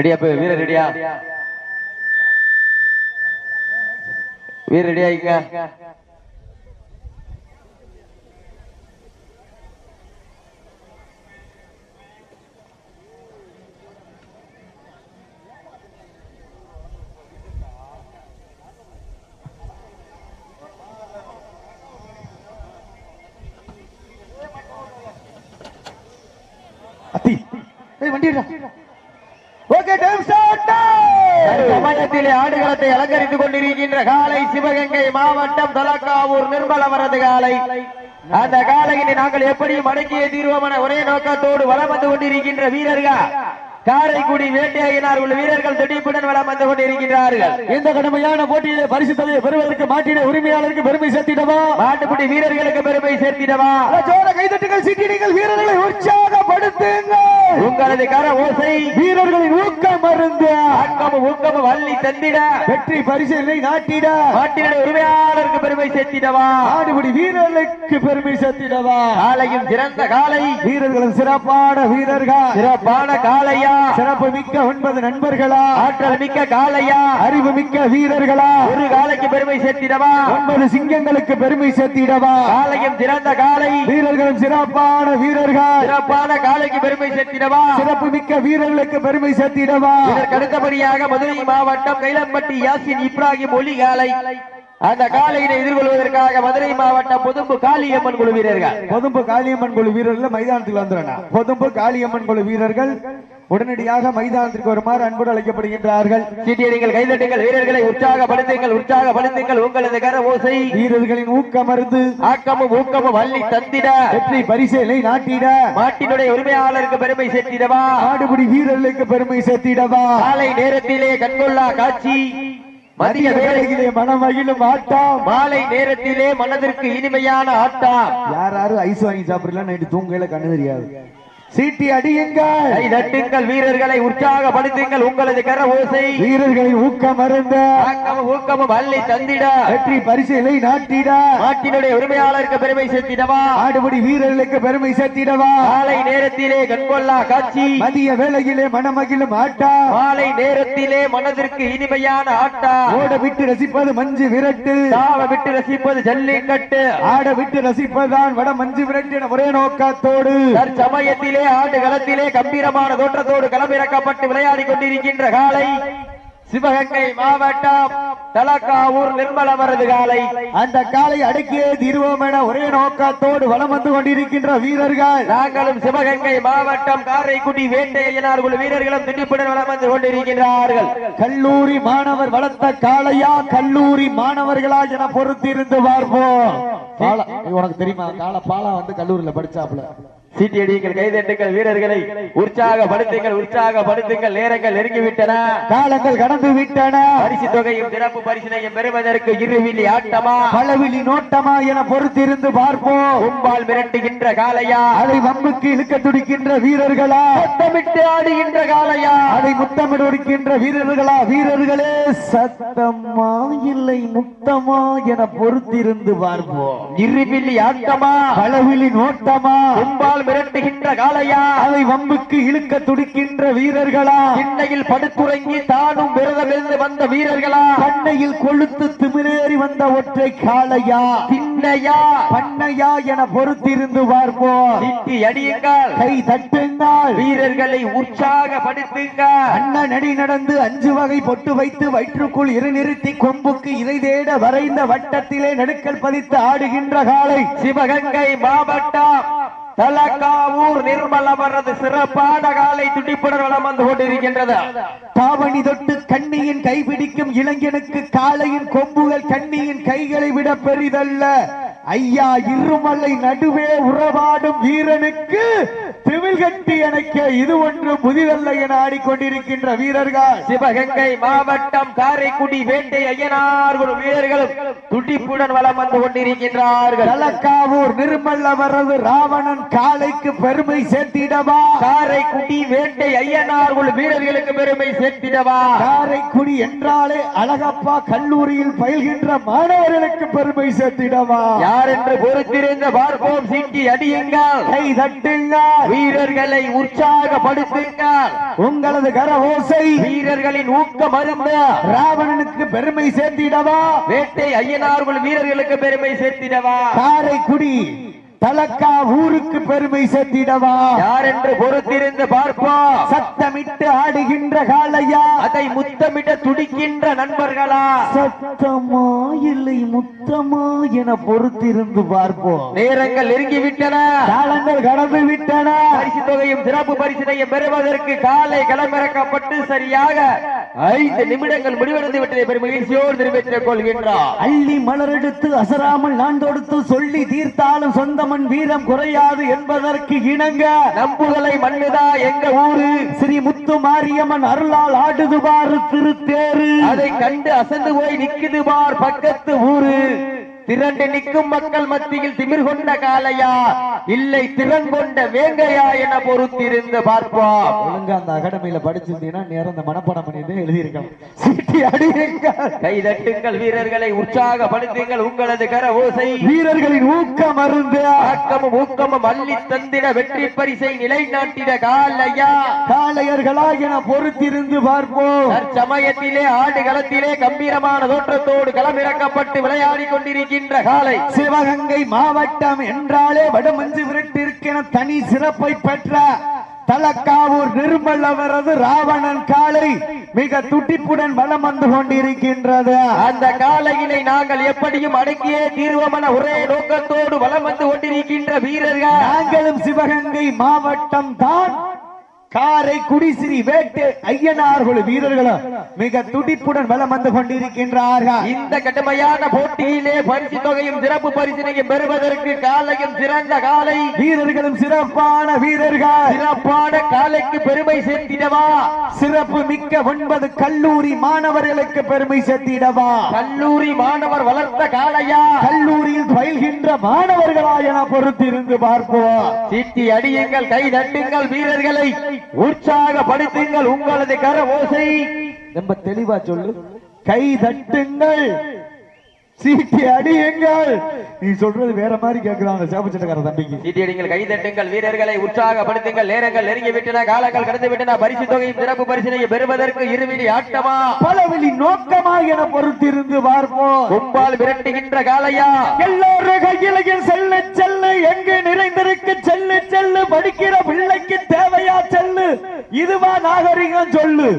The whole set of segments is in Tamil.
ரெடியா போய் வீர ரெடியா? வீர ரெடியா இங்க சமயத்திலே அலங்கரித்துக் கொண்டிருக்கின்ற காலை சிவகங்கை மாவட்டம் தலக்காவூர் நிர்மலவரது காலை. அந்த காலையினை நாங்கள் எப்படியும் அடக்கிய தீர்வோம் என ஒரே நோக்கத்தோடு வளம் வந்து கொண்டிருக்கின்ற வீரர்கள்? காரைக்குடி வேட்டையாகினார் உள்ள வீரர்கள் துடிப்புடன் வலம் வந்து கொண்டிருக்கின்றார்கள். இந்த கடுமையான போட்டியிலே பரிசு தொகையை பெறுவதற்கு மாட்டின உரிமையாளருக்கு பெருமை சேர்த்திடவா? மாட்டுக்குடி வீரர்களுக்கு பெருமை சேர்த்திடவா? ஜோர கைதட்டுகள் சிட்டிகள் வீரர்களை உற்சாகப்படுத்துங்கள். உங்களது கர ஓசை வீரர்களின் ஊக்கம் மருந்து ஆக்கமும் ஊக்கமும் வள்ளி தந்திட. வெற்றி பரிசீலனை நாட்டிட. மாட்டினுடைய உரிமையாளருக்கு பெருமை சேர்த்திடவா? ஆடுபடி வீரர்களுக்கு பெருமை சேர்த்திடவா? காலையும் சிறந்த காலை. வீரர்களும் சிறப்பான வீரர்கள். சிறப்பான காலையா? சிறப்பு மிக்க ஒன்பது நண்பர்களா? ஆற்றல் மிக்க காலையா அறிவு மிக்க வீரர்களா? ஒரு காலைக்கு பெருமை சேர்த்திடவா? ஒன்பது சிங்கங்களுக்கு பெருமை சேர்த்திடவா? காலையும் சிறந்த காலை வீரர்களும் சிறப்பான வீரர்கள். சிறப்பான காலைக்கு பெருமை சேர்த்திடவா? சிறப்பு மிக்க வீரர்களுக்கு பெருமை சேர்த்திடவா? இதற்கு அடுத்தபடியாக மதுரை மாவட்டம் கைலம்பட்டி யாசின் இப்ராஹிம் ஒலி காலை அந்த காலையினை எதிர்கொள்வதற்காக மதுரை மாவட்டம் புதும்பு காளியம்மன் குழு வீரர்கள். பொதும்பு காளியம்மன் குழு வீரர்கள் மைதானத்தில் வந்துடுறா பொதும்பு காளியம்மன் குழு வீரர்கள் உடனடியாக மைதானத்திற்கு வருமாறு அன்போடு அழைக்கப்படுகின்றார்கள். சீட்டியடிகள் கைதட்டுங்கள் வீரர்களை உற்சாகப்படுத்துங்கள் உற்சாகப்படுத்துங்கள் உங்களது கர ஓசை வீரர்களின் ஊக்கமருந்து. ஆக்கமும் ஊக்கமும் வள்ளி தந்திட. வெற்றி பரிசேலை நாட்டிட. மாட்டினுடைய உரிமையாளருக்கு பெருமை சேர்த்திடவா? ஆடுபடி வீரர்களுக்கு பெருமை சேர்த்திடவா? காலை நேரத்திலே கண்கொள்ளா காட்சி. மதிய வேளையிலே மனமகிழும் ஆட்டம். மாலை நேரத்திலே மனதிற்கு இனிமையான ஆட்டம். யார் யாரும் ஐஸ் வாங்கி சாப்பிடல நைட்டு தூங்கல கண்ணு தெரியாது. சீட்டி அடியுங்கள். கை தட்டுங்கள் வீரர்களை உற்சாகப்படுத்துங்கள் உங்களது கர ஓசை. வீரர்களின் ஊக்கமருந்த. ஆக்கமும் ஊக்கமும் அள்ளி தந்திட. வெற்றி பரிசீலை நாட்டிட. மாட்டினுடைய உரிமையாளருக்கு பெருமை சேர்த்திடவா? ஆடுபடி வீரர்களுக்கு பெருமை சேர்த்திடவா? காலை நேரத்திலே கண்கொள்ளா காட்சி. மதிய வேளையிலே மனமகிழும் ஆட்டம் மாலை நேரத்திலே மனதிற்கு இனிமையான ஆட்டா. ஓட விட்டு ரசிப்பது மஞ்சு விரட்டு. தாவ விட்டு ரசிப்பது ஜல்லிக்கட்டு. ஆட விட்டு ரசிப்பதுதான் வட மஞ்சு விரட்டு என ஒரே நோக்கத்தோடு. தற்சமயத்திலே ஆண்டு களத்திலே கம்பீரமான தோற்றத்தோடு களமிறக்கப்பட்டு விளையாடி கொண்டிருக்கின்ற காலை சிவகங்கை மாவட்டம் தலக்காவூர் நிர்மலமரது காலை. அந்த காலை அடக்கியே தீர்வோம் என ஒரே நோக்கத்தோடு வலம் வந்து கொண்டிருக்கின்ற வீரர்கள். நாங்களும் சிவகங்கை மாவட்டம் காரைக்குடி வேட்டையனார் வீரர்களும் திண்டிப்புடன் வலம் வந்து கொண்டிருக்கின்றார்கள். கல்லூரி மாணவர் வளர்த்த காளையா? கல்லூரி மாணவர்களா என பொறுத்திருந்து பார்ப்போம். உனக்கு தெரியுமா? கால பாலா வந்து கல்லூரியில படிச்சாப்ல சீட்டியடிங்கள் கைதட்டுங்கள் வீரர்களை. உற்சாகப்படுத்துங்கள் உற்சாகப்படுத்துங்கள். நேரங்கள் நெருங்கிவிட்டன. காலங்கள் கடந்து விட்டன பரிசு தொகையும் சிறப்பு பரிசினையும் பெறுவதற்கு இருவில்லி ஆட்டமா? பலவிழி நோட்டமா என பொறுத்திருந்து பார்ப்போம். கும்பால் மிரட்டுகின்ற காலையா அதை வம்புக்கு இழுக்க துடிக்கின்ற வீரர்களா? சத்தமிட்டு ஆடுகின்ற காலையா அதை முத்தமிட இருக்கின்ற வீரர்களா? வீரர்களே சத்தமா இல்லை முத்தமா என பொறுத்திருந்து பார்ப்போம். இருவில்லி ஆட்டமா? பலவிழி நோட்டமா? கும்பால் மிரட்டுகின்ற காலையா அதை வம்புக்கு இழுக்க துடிக்கின்ற வீரர்களா? இன்னையில் படுத்துறங்கி தானும் விரதமிருந்து வந்த வீரர்களா? பண்ணையில் கொழுத்து திமிரேறி வந்த ஒற்றை காளையா? திண்ணையா? பண்ணையா என பொறுத்திருந்து பார்ப்போம். சிட்டி அடியுங்கள். கை தட்டுங்கள். வீரர்களை உற்சாகப்படுத்துங்க அண்ணன் அடி நடந்து அஞ்சு வகை பொட்டு வைத்து வயிற்றுக்குள் இரு நிறுத்தி கொம்புக்கு இறை தேட வரைந்த வட்டத்திலே நடுக்கல் பதித்து ஆடுகின்ற காளை. சிவகங்கை மாவட்டம். தலக்காவூர் நிர்மலமரது சிறப்பான காலை துடிப்புடன் வளம் வந்து கொண்டிருக்கின்றது. பாவணி தொட்டு கண்ணியின் கைபிடிக்கும் இளைஞனுக்கு காலையின் கொம்புகள் கண்ணியின் கைகளை விட பெரிதல்ல. ஐயா இருமலை நடுவே உறவாடும் வீரனுக்கு திமிழ் கட்டி அணைக்க இது ஒன்று புதிதல்ல என ஆடிக்கொண்டிருக்கின்ற வீரர்கள். சிவகங்கை மாவட்டம் காரைக்குடி வேட்டை ஐயனார் வீரர்களும் துடிப்புடன் வளம் வந்து கொண்டிருக்கின்றார்கள். தலக்காவூர் நிர்மல் அவரது ராவணன் காளைக்கு பெருமை சேர்த்திடவா? காரைக்குடி வேட்டை ஐயனார் வீரர்களுக்கு பெருமை சேர்த்திடவா? காரைக்குடி என்றாலே அழகப்பா கல்லூரியில் பயில்கின்ற மாணவர்களுக்கு பெருமை சேர்த்திடவா? யார் என்று பொறுத்திருந்து பார்ப்போம் சீட்டி அடியுங்கள். கை தட்டுங்கள். வீரர்களை உற்சாகப்படுத்துங்கள். உங்களது கர ஓசை வீரர்களின் ஊக்கம் அருந்த ராவணனுக்கு பெருமை சேர்த்திடவா? வேட்டை ஐயனார்கள் வீரர்களுக்கு பெருமை சேர்த்திடவா? காரைக்குடி தலக்கா ஊருக்கு பெருமை சேர்த்திடவா? யார் என்று பொறுத்திருந்து பார்ப்போம் சத்தமிட்டு ஆடுகின்ற காளையா? அதை முத்தமிட துடிக்கின்ற நண்பர்களா? சத்தமா இல்லை முத்தமா என பொறுத்திருந்து பார்ப்போம். நேரங்கள் நெருங்கி விட்டன காலங்கள் கடந்து விட்டன பரிசு தொகையும் சிறப்பு பரிசினையும் பெறுவதற்கு காலை களமிறக்கப்பட்டு சரியாக ஐந்து நிமிடங்கள் முடிவடைந்து விட்டதை பெரும் மகிழ்ச்சியோடு தெரிவித்துக் கொள்கின்றார். அள்ளி மலரெடுத்து அசராமல் நான் தொடுத்து சொல்லி தீர்த்தாலும் சொந்தமன் வீரம் குறையாது என்பதற்கு இணங்க நம்புகளை மண்ணுதா எங்க ஊரு? ஸ்ரீ முத்து மாரியம்மன் அருளால் ஆடுது பாரு திருத்தேரு. அதை கண்டு அசந்து போய் நிக்குது பார் பக்கத்து ஊரு. திரண்டு நிற்கும் மக்கள் மத்தியில் திமிர் கொண்ட காளையா? இல்லை திறன் கொண்ட வேங்கையா என பொறுத்திருந்து பார்ப்போம். ஒழுங்கா அந்த அகாடமியில படிச்சிருந்தீங்கன்னா நேரம் அந்த மனப்பாடம் பண்ணி சீட்டி அடியுங்க கைதட்டுங்கள் வீரர்களை உற்சாகப்படுத்துங்கள் உங்களது கர ஓசை. வீரர்களின் ஊக்கம் அருந்து. ஆக்கமும் ஊக்கமும் அள்ளி தந்திட வெற்றி பரிசை நிலைநாட்டிட காலையா காளையர்களா என பொறுத்திருந்து பார்ப்போம். தற்சமயத்திலே ஆடு களத்திலே கம்பீரமான தோற்றத்தோடு களமிறக்கப்பட்டு விளையாடி கொண்டிருக்கின்ற காலை சிவகங்கை மாவட்டம் என்றாலே வடமஞ்சு விரட்டிற்கென தனி சிறப்பை பெற்ற தலக்காவூர் நிர்மல் அவரது ராவணன் காலை மிக துடிப்புடன் வலம் வந்து கொண்டிருக்கின்றது. அந்த காலையினை நாங்கள் எப்படியும் அடக்கியே தீர்வமென ஒரே நோக்கத்தோடு வலம் வந்து கொண்டிருக்கின்ற வீரர்கள். நாங்களும் சிவகங்கை மாவட்டம் தான் காரைக்குடி ஸ்ரீ வேட்டு ஐயனார்கள் வீரர்களும் மிக துடிப்புடன் வலம் வந்து கொண்டிருக்கின்றார்கள். இந்த கடுமையான போட்டியிலே பரிசு தொகையும் சிறப்பு பரிசினையும் பெறுவதற்கு காலையும் சிறந்த காலை. வீரர்களும் சிறப்பான வீரர்கள். சிறப்பான காலைக்கு பெருமை சேர்த்திடவா? சிறப்பு மிக்க ஒன்பது கல்லூரி மாணவர்களுக்கு பெருமை சேர்த்திடவா? கல்லூரி மாணவர் வளர்த்த காளையா? கல்லூரியில் பயில்கின்ற மாணவர்களா என பொறுத்திருந்து பார்ப்போம். சீட்டி அடியுங்கள் கை தட்டுங்கள் வீரர்களை. உற்சாகப்படுத்துங்கள் உங்களது கர ஓசை ரொம்ப தெளிவா சொல்லு. கை தட்டுங்கள். சீட்டி அடியுங்கள். நீ சொல்றது வேற மாதிரி கேக்குறான் அந்த சேப்பச்சட்டக்கார தம்பிக்கு. சீட்டி அடிங்கள் கை தட்டுங்கள் வீரர்களை உற்சாகப்படுத்துங்கள் நேரங்கள் நெருங்கி விட்டன காலங்கள் கடந்து விட்டன பரிசு தொகையும் சிறப்பு பரிசினையும் பெறுவதற்கு இருவிழி ஆட்டமா? பலவெளி நோக்கமா என பொறுத்திருந்து பார்ப்போம். கும்பால் விரட்டுகின்ற காளையா? எல்லோரும் கையிலையும் செல்லு செல்லு எங்கு நிறைந்திருக்கு செல்லு செல்லு படிக்கிற பிள்ளைக்கு தேவையா செல்லு? இதுவா நாகரிகம் சொல்லு.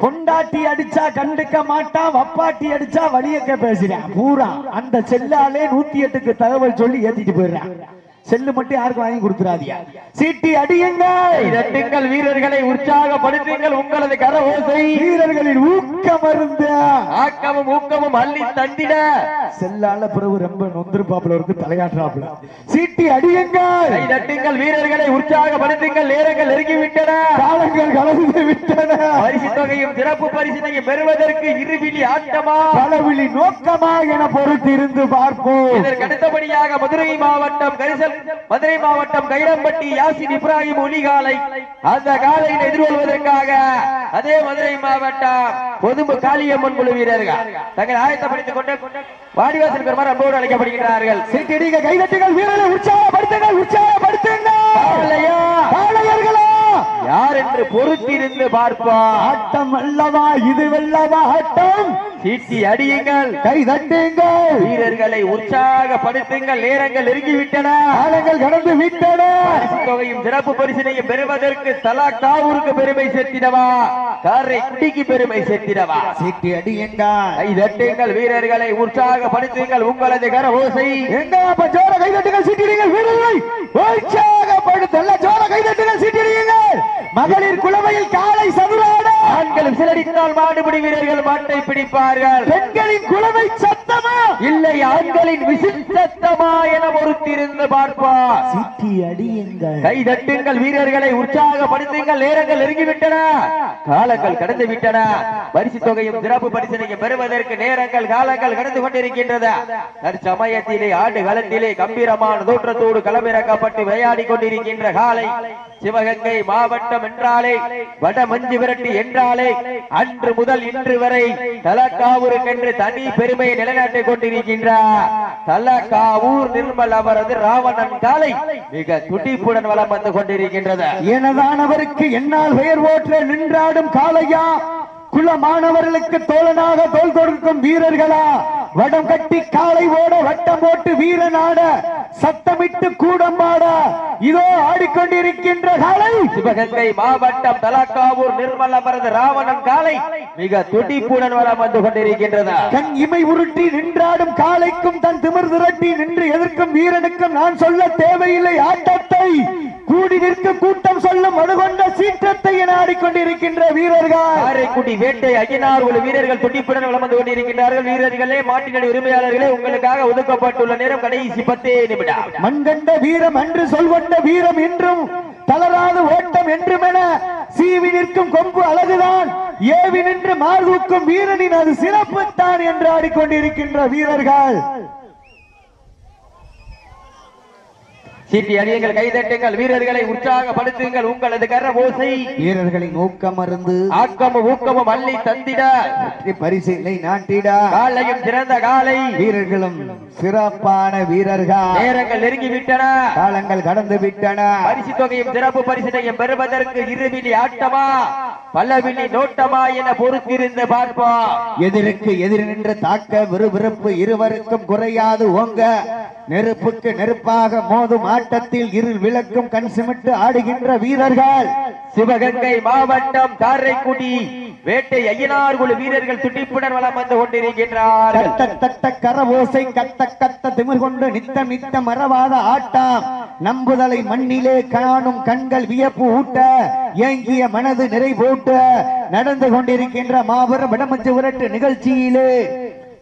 பொண்டாட்டி அடிச்சா கண்டுக்க மாட்டான் வப்பாட்டி அடிச்சா வழியக்க பேசுறேன் பூரா அந்த செல்லாலே நூத்தி எட்டுக்கு தகவல் சொல்லி ஏத்திட்டு போயிடுறான் செல்லு மட்டும் யாருக்கும் வாங்கி கொடுத்துறாதியா சீட்டி அடியுங்கள் வீரர்களை உற்சாகப்படுத்துங்கள். உங்களது கர ஓசை வீரர்களின் ஊக்கம் அருந்து. ஆக்கமும் ஊக்கமும் அள்ளி தந்திட. செல்லால பிறகு ரொம்ப நொந்திருப்பாப்புல இருக்கு தலையாட்டுறாப்புல. சீட்டி அடியுங்கள் வீரர்களை உற்சாகப்படுத்துங்கள். நேரங்கள் நெருங்கி விட்டன காலங்கள் கலந்து விட்டன. பரிசு தொகையும் சிறப்பு பரிசினையும் பெறுவதற்கு இருவிழி ஆட்டமா? பலவிழி நோக்கமா என பொறுத்திருந்து பார்ப்போம். இதற்கு அடுத்தபடியாக மதுரை மாவட்டம் கரிசல் மதுரை மாவட்டம் கைரம்பட்டி யாசின் இப்ராஹிம் ஒலிகாலை அந்த காலையில் எதிர்கொள்வதற்காக அதே மதுரை மாவட்டம் பொதும்பு காளியம்மன் குழு வீரர்கள். தங்களை ஆயத்தப்படுத்திக் கொண்டு வாடிவாசல் பெருமாறு அன்போடு அழைக்கப்படுகிறார்கள் சீட்டி அடிங்க கைதட்டுங்கள் வீரரை உற்சாகப்படுத்துங்கள் உற்சாகப்படுத்துங்கள். யார் என்று பொறுத்திருந்து பார்ப்போம். ஆட்டம் அல்லவா இது வெல்லவா ஆட்டம்? சீட்டி அடியுங்கள். கை தட்டுங்கள். வீரர்களை உற்சாகப்படுத்துங்கள். நேரங்கள் நெருங்கிவிட்டன காலங்கள் கடந்து விட்டன. தொகையும் சிறப்பு பரிசினையும் பெறுவதற்கு தலா காவூருக்கு பெருமை சேர்த்திடவா? காரை குடிக்கு பெருமை சேர்த்திடவா? சீட்டி அடியுங்கள் கை தட்டுங்கள். வீரர்களை உற்சாகப்படுத்துங்கள். உங்களது கர ஓசை. எங்க ஜோர கைதட்டுங்கள் சீட்டிடுங்கள் வீரர்களை உற்சாகப்படுத்தல்ல ஜோர கைதட்டுங்கள் சீட்டிடுங்கள் மகளிர் குளவையில் காலை சதுராட ஆண்கள் சிலடித்தால் மாடுபிடி வீரர்கள் மாட்டை பிடிப்பார்கள் பெண்களின் குழவை சத்தமா இல்லை ஆண்களின் விசில் சத்தமா என பொறுத்திருந்து பார்ப்பார். சீட்டி அடியுங்கள். கை தட்டுங்கள் வீரர்களை உற்சாகப்படுத்துங்கள் நேரங்கள் நெருங்கிவிட்டன. காலங்கள் கடந்து விட்டன பரிசு தொகையும் சிறப்பு பரிசனையும் பெறுவதற்கு நேரங்கள் காலங்கள் கடந்து கொண்டிருக்கின்றது தற்சமயத்திலே ஆண்டு களத்திலே கம்பீரமான தோற்றத்தோடு களமிறக்கப்பட்டு விளையாடி கொண்டிருக்கின்ற காலை சிவகங்கை மாவட்டம் என்றாலே வட மஞ்சு விரட்டி என்றாலே அன்று முதல் இன்று வரை தலக்காவூருக்கென்று தனி பெருமையை நிலைநாட்டி கொண்டிருக்கின்ற தலக்காவூர் நிர்மல் அவரது ராவணன் காலை மிக துடிப்புடன் வளம் வந்து கொண்டிருக்கின்றது. எனதானவருக்கு என்னால் பெயர் ஓற்ற நின்றாடும் காலையா குல மாணவர்களுக்கு தோழனாக தோல் கொடுக்கும் வீரர்களா? வடம் கட்டி காலை ஓட வட்டம் போட்டு வீரனாட சத்தமிட்டு கூடம்பாட இதோ ஆடிக்கொண்டிருக்கின்ற காலை. சிவகங்கை மாவட்டம் தலக்காவூர் நிர்மல் அவரது ராவணன் காலை. மிக துடிப்புடன் வலம் வந்து கொண்டிருக்கின்றது கண் இமை உருட்டி நின்றாடும் காளைக்கும் தன் திமிர் திரட்டி நின்று எதிர்க்கும் வீரனுக்கும் நான் சொல்ல தேவையில்லை. ஆட்டத்தை கூடி நிற்கும் கூட்டம் சொல்லும் மடுகொண்ட சீற்றத்தை என ஆடிக்கொண்டிருக்கின்ற வீரர்கள். காரைக்குடி வேட்டை அகினார் உள்ள வீரர்கள் துடிப்புடன் வந்து கொண்டிருக்கின்றார்கள். வீரர்களே மாட்டினடி உரிமையாளர்களே உங்களுக்காக ஒதுக்கப்பட்டுள்ள நேரம் கடைசி பத்தே நிமிடம். மண்கண்ட வீரம் அன்று சொல்வந்த வீரம் என்றும் தளராத ஓட்டம் என்றுமென சீவி நிற்கும் கொம்பு அழகுதான். ஏவி நின்று மார்தூக்கும் வீரனின் அது சிறப்புத்தான் என்று ஆடிக்கொண்டிருக்கின்ற வீரர்கள். சீட்டி அடியுங்கள் கைதட்டுங்கள் வீரர்களை உற்சாகப்படுத்துங்கள் உங்களது கர ஓசை. வீரர்களின் ஊக்கம் மருந்து ஆக்கமும் ஊக்கமும் அள்ளி தந்திட. பரிசிலை நாட்டிட. காலையும் சிறந்த காலை. வீரர்களும் சிறப்பான வீரர்கள். நேரங்கள் நெருங்கி விட்டன காலங்கள் கடந்து விட்டன பரிசு தொகையும் சிறப்பு பரிசினையும் பெறுவதற்கு இருவிழி ஆட்டமா பல்லவிழி நோட்டமா என பொறுத்திருந்து பார்ப்போம். எதிருக்கு எதிர் நின்று தாக்க விறுவிறுப்பு இருவருக்கும் குறையாது ஓங்க. நெருப்புக்கு நெருப்பாக மோதும் ஆட்டத்தில் இருள் விளக்கும் கண் சிமிட்டு ஆடுகின்ற வீரர்கள். சிவகங்கை மாவட்டம் காரைக்குடி வேட்டை ஐயனார் குழு வீரர்கள் துடிப்புடன் வலம் வந்து கொண்டிருக்கின்றார்கள். தட்ட தட்ட கரவோசை கத்த கத்த திமிர் கொண்டு நித்தம் நித்தம் மறவாத ஆட்டம். நம்புதலை மண்ணிலே காணும் கண்கள் வியப்பு ஊட்ட ஏங்கிய மனது நிறை போட்ட நடந்து கொண்டிருக்கின்ற மாபெரும் விடமஞ்சு உரட்டு நிகழ்ச்சியிலே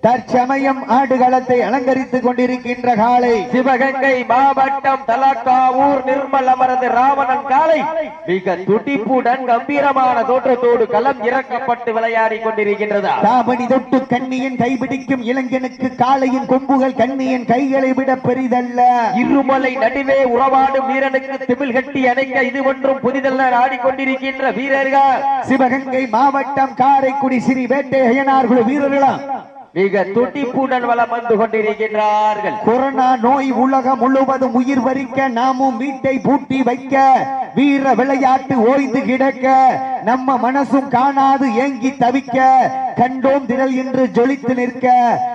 தற்சமயம் ஆடுகளத்தை அலங்கரித்துக் கொண்டிருக்கின்ற காலை சிவகங்கை மாவட்டம் தலக்காவூர் நிர்மல் அமரது ராவணன் காலை மிக துடிப்புடன் கம்பீரமான தோற்றத்தோடு களம் இறக்கப்பட்டு விளையாடி கொண்டிருக்கின்றதா. தாபணி தொட்டு கண்ணியின் கைபிடிக்கும் இளைஞனுக்கு காளையின் கொம்புகள் கண்ணியின் கைகளை விட பெரிதல்ல. இருமலை நடுவே உறவாடும் வீரனுக்கு திமிழ் கட்டி அணைக்க இது ஒன்றும் புதிதல்ல ஆடிக்கொண்டிருக்கின்ற வீரர்கள். சிவகங்கை மாவட்டம் காரைக்குடி ஸ்ரீ வேட்டையனார் குழு வீரர்களா? மிக துடிப்புடன் வளம் வந்து கொண்டிருக்கின்றார்கள். கொரோனா நோய் உலகம் முழுவதும் உயிர் வரிக்க நாமும் வீட்டை பூட்டி வைக்க வீர விளையாட்டு ஓய்ந்து கிடக்க நம்ம மனசும் காணாது ஏங்கி தவிக்க கண்டோம் திரள் என்று ஜொலித்து நிற்க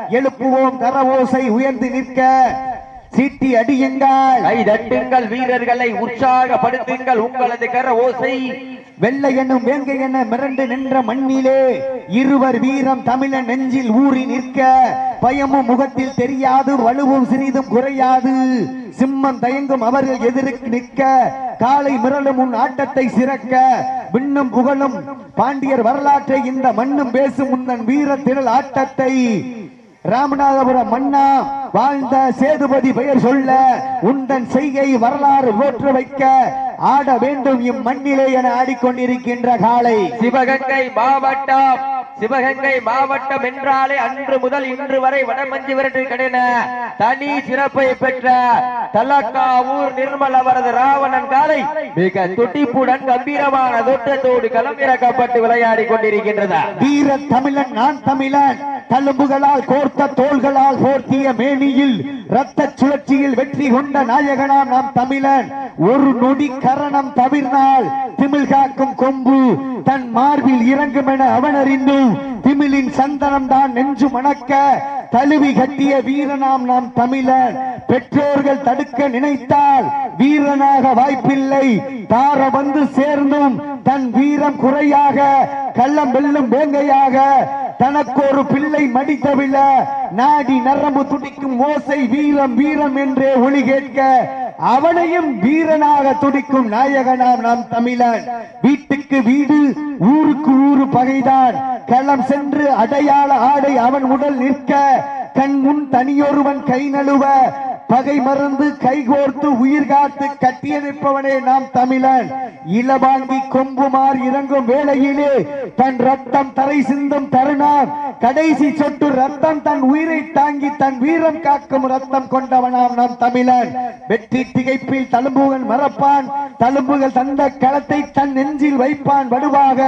எழுப்புவோம் கரவோசை உயர்ந்து நிற்க சீட்டி அடியுங்கள். கை தட்டுங்கள் வீரர்களை உற்சாகப்படுத்துங்கள். உங்களது கர ஓசை. வெள்ளை என்னும் வேங்கை என மிரண்டு நின்ற மண்ணிலே? இருவர் வீரம் தமிழன் நெஞ்சில் ஊறி நிற்க. பயமும் முகத்தில் தெரியாது வலுவும் சிறிதும் குறையாது. சிம்மம் தயங்கும் அவர்கள் எதிர்க்கு நிற்க. காலை மிரளும் உன் ஆட்டத்தை சிறக்க. விண்ணும் புகழும் பாண்டியர் வரலாற்றை இந்த மண்ணும் பேசும் உந்தன் வீர திரள் ஆட்டத்தை. ராமநாதபுரம் மன்னா வாழ்ந்த சேதுபதி பெயர் சொல்ல உந்தன் செய்கை வரலாறு போற்ற வைக்க ஆட வேண்டும் இம்மண்ணிலே என ஆடிக்கொண்டிருக்கின்ற காலை. சிவகங்கை மாவட்டம் சிவகங்கை மாவட்டம் என்றாலே அன்று முதல் இன்று வரை வடமஞ்சி விரட்டு கடன தனி சிறப்பை பெற்ற தலக்காவூர் நிர்மல் அவரது ராவணன் காலை மிக துடிப்புடன் கம்பீரமான தோட்டத்தோடு களமிறக்கப்பட்டு விளையாடி கொண்டிருக்கின்றது. வீர தமிழன் நான் தமிழன். தழும்புகளால் கோர்த்த தோள்களால் போர்த்திய மேனியில் ரத்த சுழற்சியில் வெற்றி கொண்ட நாயகனாம் நாம் தமிழன். ஒரு நொடி கரணம் தவிர்னால் திமிழ் காக்கும் கொம்பு தன் மார்பில் இறங்கும் என அவன் அறிந்தும் திமிழின் சந்தனம் தான் நெஞ்சு மணக்க தழுவி கட்டிய வீரனாம் நாம் தமிழர். பெற்றோர்கள் தடுக்க நினைத்தால் வீரனாக வாய்ப்பில்லை. தார வந்து சேர்ந்தும் தன் வீரம் குறையாக கள்ளம் வெல்லும் வேங்கையாக தனக்கு ஒரு பிள்ளை மடித்தவிழ நாடி நரம்பு துடிக்கும் ஓசை வீரம் வீரம் என்றே ஒளி கேட்க அவனையும் வீரனாக துடிக்கும் நாயகனாம் நாம் தமிழன். வீட்டுக்கு வீடு ஊருக்கு ஊரு பகைதான். களம் சென்று அடையாள ஆடை அவன் உடல் நிற்க கண் முன் தனியொருவன் கை நழுவ பகை மறந்து கைகோர்த்து உயிர் காத்து கட்டியணைப்பவனே நாம் தமிழன். இளவாங்கி கொம்புமார் இறங்கும் வேளையிலே தன் ரத்தம் தரை சிந்தும் தருணார். கடைசி சொட்டு ரத்தம் தன் உயிரை தாங்கி தன் வீரம் காக்கும் ரத்தம் கொண்டவனாம் நாம் தமிழன். வெற்றி திகைப்பில் தழும்புகள் மறப்பான். தழும்புகள் தந்த களத்தை தன் நெஞ்சில் வைப்பான் வடுவாக.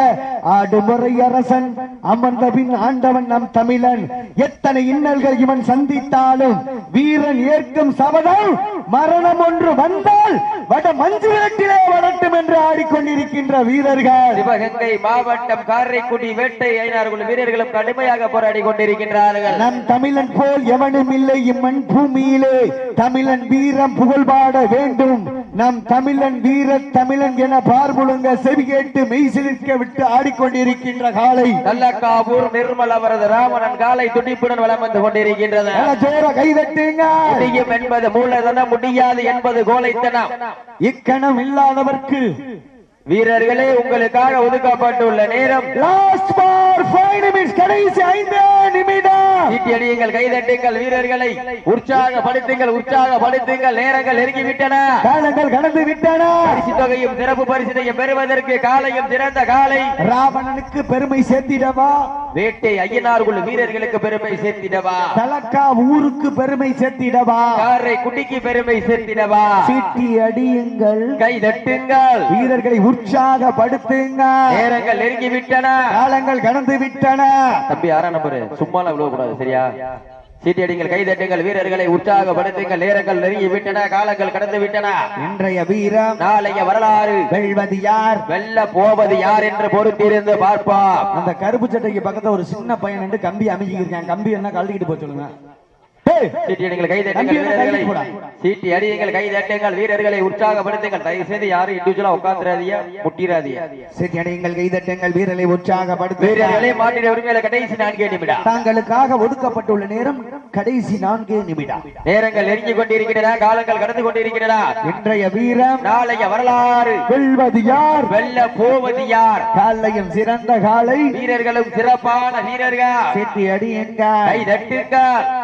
ஆடுமுறை அரசன் அமர்ந்த பின் ஆண்டவன் நம் தமிழன். எத்தனை இன்னல்கள் இவன் சந்தித்தாலும் வீரன் ஏற்கும் சபதம் மரணம் ஒன்று வந்தால் வட மஞ்சு விரட்டிலே வரட்டும் என்று ஆடிக்கொண்டிருக்கின்ற வீரர்கள். சிவகங்கை மாவட்டம் காரைக்குடி வேட்டை ஐநாறு வீரர்களும் கடுமையாக போராடி கொண்டிருக்கின்றார்கள். நம் தமிழன் போல் எவனும் இல்லை இம்மண் பூமியிலே. தமிழன் வீரம் புகழ்பாட வேண்டும். நம் தமிழன் வீர தமிழன் என பார்முழுங்க செவி கேட்டு மெய் சிலிர்க்க விட்டு ஆடிக்கொண்டிருக்கின்ற காலை. கள்ளக்காவூர் நிர்மல் அவரது ராமணன் காலை துடிப்புடன் வலம் வந்து கொண்டிருக்கின்றது ஜோர கைதட்டுங்க முடியும் என்பது மூலதனம் முடியாது என்பது கோலைத்தனம் இக்கணம் இல்லாதவர்க்கு வீரர்களே உங்களுக்காக ஒதுக்கப்பட்டுள்ள நேரம். லாஸ்ட் ஃபார் ஃபைவ் நிமிட்ஸ் கடைசி ஐந்து நிமிடம். சீட்டியடியுங்கள் கைதட்டுங்கள் வீரர்களை. உற்சாகப்படுத்துங்கள் உற்சாகப்படுத்துங்கள். நேரங்கள் நெருங்கிவிட்டன. காலங்கள் கடந்து விட்டன. பரிசு தொகையும் சிறப்பு பரிசினையும் பெறுவதற்கு காலையும் சிறந்த காலை. ராவணனுக்கு பெருமை சேர்த்திடவா? வேட்டை ஐயனார் குழு வீரர்களுக்கு பெருமை சேர்த்திடவா? தலக்கா ஊருக்கு பெருமை சேர்த்திடவா? காரை குட்டிக்கு பெருமை சேர்த்திடவா? சீட்டி அடியுங்கள். கை தட்டுங்கள். வீரர்களை உற்சாகப்படுத்துங்க. நேரங்கள் நெருங்கி விட்டன காலங்கள் கடந்து விட்டன தம்பி ஆறாம் நம்பரு? சும்மாலாம் விழுவ கூடாது சரியா சீட்டியடிங்கள் கை தட்டுங்கள் வீரர்களை உற்சாகப்படுத்துங்கள். நேரங்கள் நெருங்கி விட்டன காலங்கள் கடந்து விட்டன இன்றைய வீரம் நாளைய வரலாறு. வெல்வது யார்? வெல்ல போவது யார் என்று பொறுத்திருந்து பார்ப்போம். அந்த கருப்பு சட்டைக்கு பக்கத்துல ஒரு சின்ன பையன் கம்பி அமைக்கிருக்கேன் கம்பி என்ன கழட்டிக்கிட்டு போக சொல்லுங்க. சீட்டி கை தட்டுங்கள் வீரர்களை. சீட்டி அடியுங்கள் கை தட்டுங்கள் வீரர்களை உற்சாகப்படுத்துங்கள். தயவு செய்து யாரும் இண்டிவிஜுவலா உட்கார்ந்துடாதீங்க முட்டிராதீங்க. சரி அடையுங்கள் கைதட்டுங்கள் வீரரை உற்சாகப்படுத்த வீரர்களே மாட்டின உரிமையில கடைசி நான்கே நிமிடம். தாங்களுக்காக ஒதுக்கப்பட்டுள்ள நேரம் கடைசி நான்கு நிமிடம். நேரங்கள் நெருங்கி கொண்டிருக்கின்றன காலங்கள் கடந்து கொண்டிருக்கின்றன. இன்றைய வீரம் நாளைய வரலாறு. வெல்வது யார்? வெல்ல போவது யார்? காலையும் சிறந்த காலை. வீரர்களும் சிறப்பான வீரர்கள். சேத்தி அடியுங்க கை தட்டுங்கள்.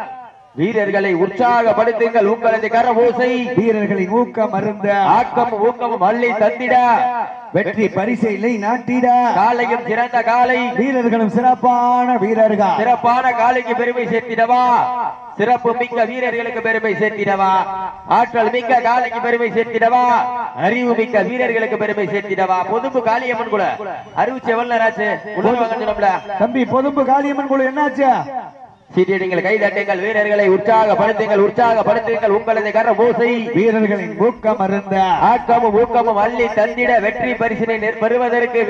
வீரர்களை உற்சாகப்படுத்துங்கள் உங்களது கரபூசை வீரர்களின் ஊக்கம் அருந்த. ஆக்கமும் ஊக்கமும் அள்ளி தந்திட. வெற்றி பரிசைலை நாட்டிட. காலையும் சிறந்த காலை. வீரர்களும் சிறப்பான வீரர்கள். சிறப்பான காலைக்கு பெருமை சேர்த்திடவா? சிறப்பு மிக்க வீரர்களுக்கு பெருமை சேர்த்திடவா? ஆற்றல் மிக்க காலைக்கு பெருமை சேர்த்திடவா? அறிவு மிக்க வீரர்களுக்கு பெருமை சேர்த்திடவா? பொதுப்பு காளியம்மன் உள்ள வாங்கன்னு சொன்னோம்ல. தம்பி பொதும்பு காளியம்மன் குழு என்னாச்சு? சீட்டியடிங்கள் கை தட்டுங்கள் வீரர்களை உற்சாகப்படுத்துங்கள் உற்சாகப்படுத்துங்கள் உங்களது கர பூசை வீரர்களின் ஊக்கம் அருந்த ஆக்கமும் ஊக்கமும் அள்ளி தந்திட வெற்றி பரிசினை பெறுவதற்கு.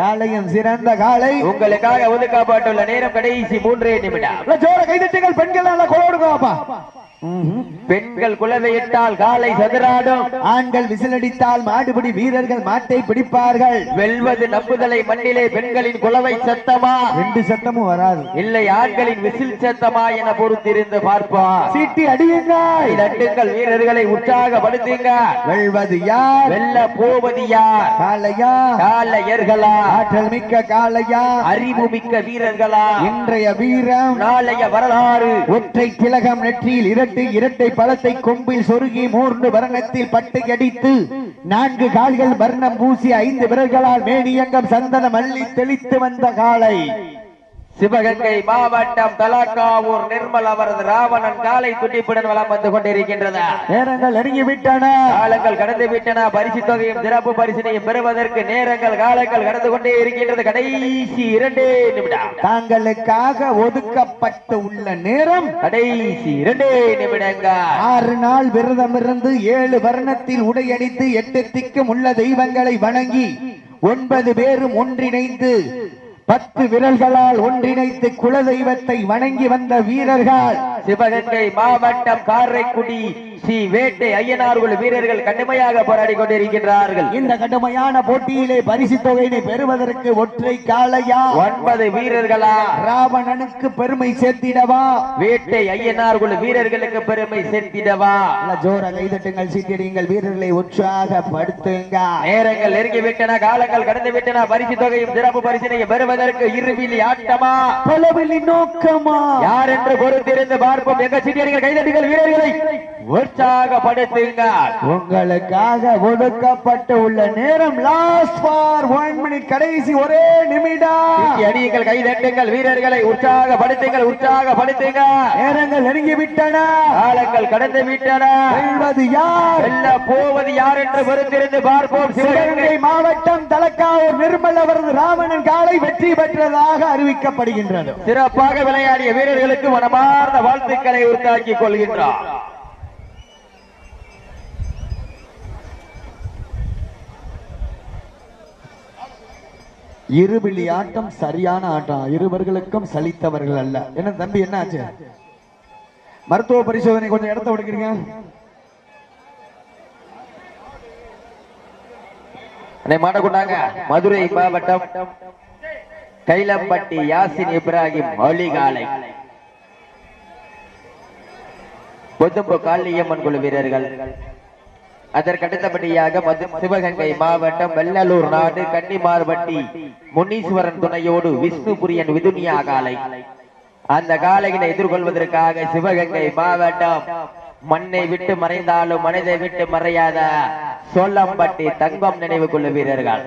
காலையும் சிறந்த காலை. உங்களுக்காக ஒதுக்கப்பட்டுள்ள நேரம் கடைசி மூன்றே நிமிடம். ஜோர கைதட்டுங்கள் பெண்கள் நல்லா கொலோடுங்கப்பா பெண்கள் குலவையிட்டால் காலை சதுராடும். ஆண்கள் விசிலடித்தால் மாடுபிடி வீரர்கள் மாட்டை பிடிப்பார்கள். வெல்வது நம்புதலை மண்ணிலே பெண்களின் குலவை சத்தமா? ரெண்டு சத்தமும் வராது. இல்லை ஆண்களின் விசில் சத்தமா என பொறுத்திருந்து பார்ப்போம் சீட்டி அடியுங்கள் தட்டுங்கள் வீரர்களை உற்சாகப்படுத்துங்க. வெல்வது யார்? வெல்ல போவது யார்? காளையா? காலையர்களா ஆற்றல் மிக்க காளையா? அறிவு மிக்க வீரர்களா? இன்றைய வீரம் நாளைய வரலாறு. ஒற்றை திலகம் நெற்றியில் இரட்டை இரட்டை பழத்தை கொம்பில் சொருகி மூன்று வர்ணத்தில் பட்டு அடித்து நான்கு கால்கள் வர்ணம் பூசி ஐந்து விரல்களால் மேனியங்கம் சந்தன மல்லி தெளித்து வந்த காளை சிவகங்கை மாவட்டம் தலாக்காவூர் நிர்மல் அவரது ராவணன் காலை துடிப்புடன் வலம் வந்து கொண்டிருக்கின்றது. நேரங்கள் நெருங்கி விட்டன காலங்கள் கடந்து விட்டன பரிசு தொகையும் சிறப்பு பரிசினையும் பெறுவதற்கு நேரங்கள் காலங்கள் கடந்து கொண்டே இருக்கின்றது. கடைசி இரண்டே நிமிடம். தாங்களுக்காக ஒதுக்கப்பட்டு உள்ள நேரம் கடைசி இரண்டே நிமிடங்கள். ஆறு நாள் விரதம் இருந்து ஏழு வர்ணத்தில் உடையணித்து எட்டு திக்கும் உள்ள தெய்வங்களை வணங்கி ஒன்பது பேரும் ஒன்றிணைந்து பத்து விரல்களால் ஒன்றிணைத்து குலதெய்வத்தை வணங்கி வந்த வீரர்கள் சிவகங்கை மாவட்டம் காரைக்குடி ஸ்ரீ வேட்டை ஐயனார்கள் வீரர்கள் கடுமையாக போராடி கொண்டிருக்கின்றார்கள். இந்த கடுமையான போட்டியிலே பரிசு தொகையினை பெறுவதற்கு ஒற்றை காளையா? ஒன்பது வீரர்களா? ராவணனுக்கு பெருமை சேர்த்திடவா? வேட்டை ஐயனார்கள் வீரர்களுக்கு பெருமை சேர்த்திடவா? ஜோர கைதட்டுங்கள் சீட்டிடுங்கள் வீரர்களை உற்சாகப்படுத்துங்க நேரங்கள் நெருங்கி விட்டன காலங்கள் கடந்து விட்டன பரிசு தொகையும் சிறப்பு பரிசினையும் பெறுவதற்கு இருவிலி ஆட்டமா? பலவெளி நோக்கமா? யார் என்று பொறுத்திருந்து பார்ப்போம். எங்க சீட்டியர்கள் கைதட்டுகள் வீரர்களை. உற்சாகப்படுத்துங்க உங்களுக்காக ஒடுக்கப்பட்டு உள்ள நேரம் லாஸ்ட் ஃபார் ஒன் மினிட் கடைசி ஒரே நிமிடம். அடியுங்கள் கை தட்டுங்கள் வீரர்களை உற்சாகப்படுத்துங்கள் உற்சாகப்படுத்துங்க நேரங்கள் நெருங்கி விட்டன காலங்கள் கடந்து விட்டன வெல்வது யார்? வெல்ல போவது யார் என்று பொறுத்திருந்து பார்ப்போம். சிவகங்கை மாவட்டம் தலக்காவூர் நிர்மல் அவரது ராவணன் காலை வெற்றி பெற்றதாக அறிவிக்கப்படுகின்றது. சிறப்பாக விளையாடிய வீரர்களுக்கு மனமார்ந்த வாழ்த்துக்களை உருத்தாக்கிக் கொள்கின்றார் இருபிலி ஆட்டம் சரியான ஆட்டம் இருவர்களுக்கும் சலித்தவர்கள் அல்ல. என்ன தம்பி என்ன ஆச்சு? மருத்துவ பரிசோதனை கொஞ்சம் இடத்த விடுக்கிறீங்க அண்ணே மதுரை மாவட்டம் கைலம்பட்டி யாசின் இப்ராஹிம் மொழிகாலை. பொதும்பு காளியம்மன் குழு வீரர்கள். அதற்கடுத்தபடியாக சிவகங்கை மாவட்டம் வெள்ளலூர் நாடு கன்னிமார்பட்டி முனீஸ்வரன் துணையோடு விஷ்ணுபுரியன் விதுனியா காலை அந்த காலையினை எதிர்கொள்வதற்காக சிவகங்கை மாவட்டம் மண்ணை விட்டு மறைந்தாலும் மனதை விட்டு மறையாத சோளம்பட்டி தங்கம் நினைவு கொள்ள வீரர்கள்.